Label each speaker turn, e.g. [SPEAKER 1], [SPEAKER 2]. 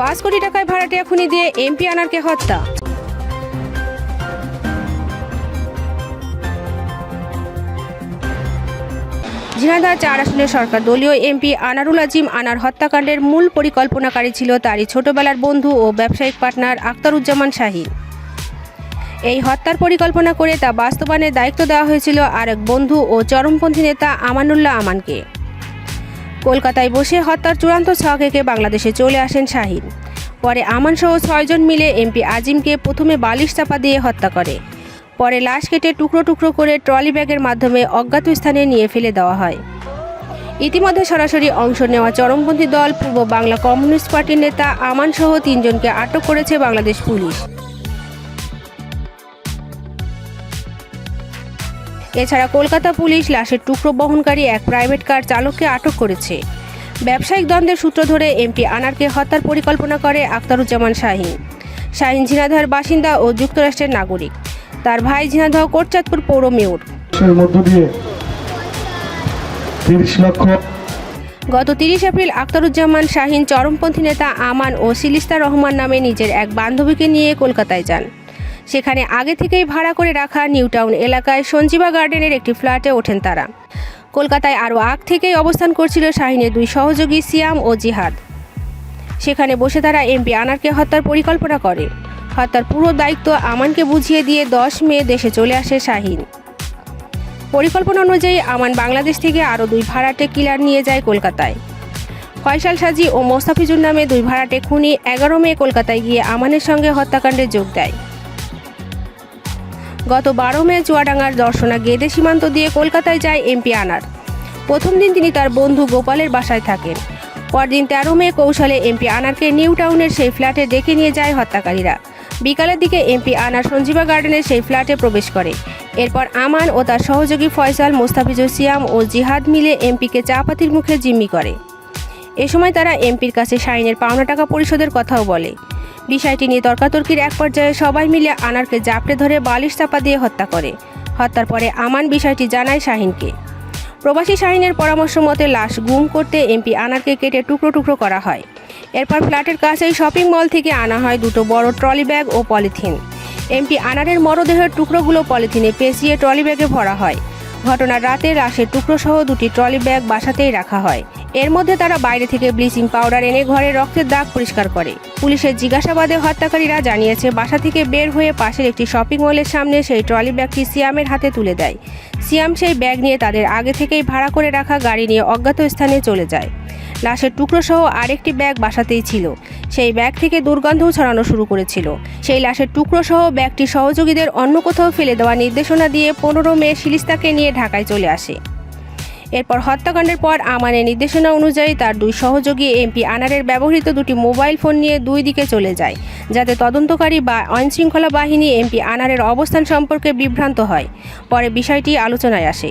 [SPEAKER 1] পাঁচ কোটি টাকায় ভাড়াটিয়া খুনি দিয়ে এমপি আনারকে হত্যা। ঝিনাইদহ চার আসনের সরকার দলীয় এমপি আনারুল আজিম আনার হত্যাকাণ্ডের মূল পরিকল্পনাকারী ছিল তারই ছোটবেলার বন্ধু ও ব্যবসায়িক পার্টনার আক্তারুজ্জামান শাহিন এই হত্যার পরিকল্পনা করে তা বাস্তবায়নের দায়িত্ব দেওয়া হয়েছিল আরেক বন্ধু ও চরমপন্থী নেতা আমানুল্লাহ আমানকে। কলকাতায় বসে হত্যার চূড়ান্ত ছক এঁকে বাংলাদেশে চলে আসেন শাহিন। পরে আমানসহ ছয়জন মিলে এমপি আজিমকে প্রথমে বালিশ চাপা দিয়ে হত্যা করে। পরে লাশ কেটে টুকরো টুকরো করে ট্রলি ব্যাগের মাধ্যমে অজ্ঞাত স্থানে নিয়ে ফেলে দেওয়া হয়। ইতিমধ্যে সরাসরি অংশ নেওয়া চরমপন্থী দল পূর্ব বাংলা কমিউনিস্ট পার্টির নেতা, আমানসহ তিনজনকে আটক করেছে বাংলাদেশ পুলিশ। এছাড়া কলকাতা পুলিশ লাশের টুকরো বহনকারী এক প্রাইভেট কার চালককে আটক করেছে। ব্যবসায়িক দ্বন্দ্বের সূত্র ধরে এমপি আনারকে হত্যার পরিকল্পনা করে আখতারুজ্জামান শাহিন শাহিন ঝিনাইদহের বাসিন্দা ও যুক্তরাষ্ট্রের নাগরিক। তার ভাই ঝিনাইদহ কোটচাঁদপুর পৌর মেয়র।
[SPEAKER 2] মধ্য দিয়ে লক্ষ।
[SPEAKER 1] গত তিরিশ এপ্রিল আখতারুজ্জামান শাহিন চরমপন্থী নেতা আমান ও সিলিস্তা রহমান নামে নিজের এক বান্ধবীকে নিয়ে কলকাতায় যান। সেখানে আগে থেকেই ভাড়া করে রাখা নিউটাউন এলাকায় সঞ্জীবা গার্ডেনের একটি ফ্ল্যাটে ওঠেন তারা। কলকাতায় আরও আগ থেকেই অবস্থান করছিল শাহিনের দুই সহযোগী সিয়াম ও জিহাদ। সেখানে বসে তারা এমপি আনারকে হত্যার পরিকল্পনা করে। হত্যার পুরো দায়িত্ব আমানকে বুঝিয়ে দিয়ে দশ মে দেশে চলে আসে শাহিন। পরিকল্পনা অনুযায়ী আমান বাংলাদেশ থেকে আরও দুই ভাড়াটে কিলার নিয়ে যায় কলকাতায়। ফয়সাল সাজি ও মোস্তাফিজুর নামে দুই ভাড়াটে খুনি এগারো মে কলকাতায় গিয়ে আমানের সঙ্গে হত্যাকাণ্ডে যোগ দেয়। গত বারো মে চুয়াডাঙ্গার দর্শনা গেদে সীমান্ত দিয়ে কলকাতায় যায় এমপি আনার। প্রথম দিন তিনি তার বন্ধু গোপালের বাসায় থাকেন। পরদিন তেরো মে কৌশলে এমপি আনারকে নিউ টাউনের সেই ফ্ল্যাটে ডেকে নিয়ে যায় হত্যাকারীরা। বিকালের দিকে এমপি আনার সঞ্জীবা গার্ডেনের সেই ফ্ল্যাটে প্রবেশ করে। এরপর আমান ও তার সহযোগী ফয়সাল, মোস্তাফিজুর সিয়াম ও জিহাদ মিলে এমপিকে চাপাতির মুখে জিম্মি করে। এ সময় তারা এমপির কাছে শাইনের পাওনা টাকা পরিশোধের কথাও বলে। বিষয়টি নিয়ে তর্কাতর্কির এক পর্যায়ে সবাই মিলে আনারকে জাপড়ে ধরে বালিশ চাপা দিয়ে হত্যা করে। হত্যার পরে আমান বিষয়টি জানায় শাহিনকে। প্রবাসী শাহিনের পরামর্শ মতে লাশ গুম করতে এমপি আনারকে কেটে টুকরো টুকরো করা হয়। এরপর ফ্ল্যাটের কাছেই শপিং মল থেকে আনা হয় দুটো বড় ট্রলি ব্যাগ ও পলিথিন। এমপি আনারের মরদেহের টুকরোগুলো পলিথিনে পেঁচিয়ে ট্রলি ব্যাগে ভরা হয়। ঘটনার রাতে রাশের টুকরো সহ দুটি ট্রলি ব্যাগ বাসাতেই রাখা হয়। এর মধ্যে তারা বাইরে থেকে ব্লিচিং পাউডার এনে ঘরে রক্তের দাগ পরিষ্কার করে। পুলিশের জিজ্ঞাসাবাদে হত্যাকারীরা জানিয়েছে, বাসা থেকে বের হয়ে পাশের একটি শপিং মলের সামনে সেই ট্রলি ব্যাগটি সিয়ামের হাতে তুলে দেয়। সিয়াম সেই ব্যাগ নিয়ে তাদের আগে থেকেই ভাড়া করে রাখা গাড়ি নিয়ে অজ্ঞাত স্থানে চলে যায়। লাশের টুকরো সহ আরেকটি ব্যাগ বাসাতেই ছিল। সেই ব্যাগ থেকে দুর্গন্ধও ছড়ানো শুরু করেছিল। সেই লাশের টুকরো সহ ব্যাগটি সহযোগীদের অন্য কোথাও ফেলে দেওয়া নির্দেশনা দিয়ে পনেরো মে শিলিস্তাকে নিয়ে ঢাকায় চলে আসে। এরপর হত্যাকাণ্ডের পর আমানের নির্দেশনা অনুযায়ী তার দুই সহযোগী এমপি আনারের ব্যবহৃত দুটি মোবাইল ফোন নিয়ে দুই দিকে চলে যায়, যাতে তদন্তকারী বা আইনশৃঙ্খলা বাহিনী এমপি আনারের অবস্থান সম্পর্কে বিভ্রান্ত হয়। পরে বিষয়টি আলোচনায় আসে।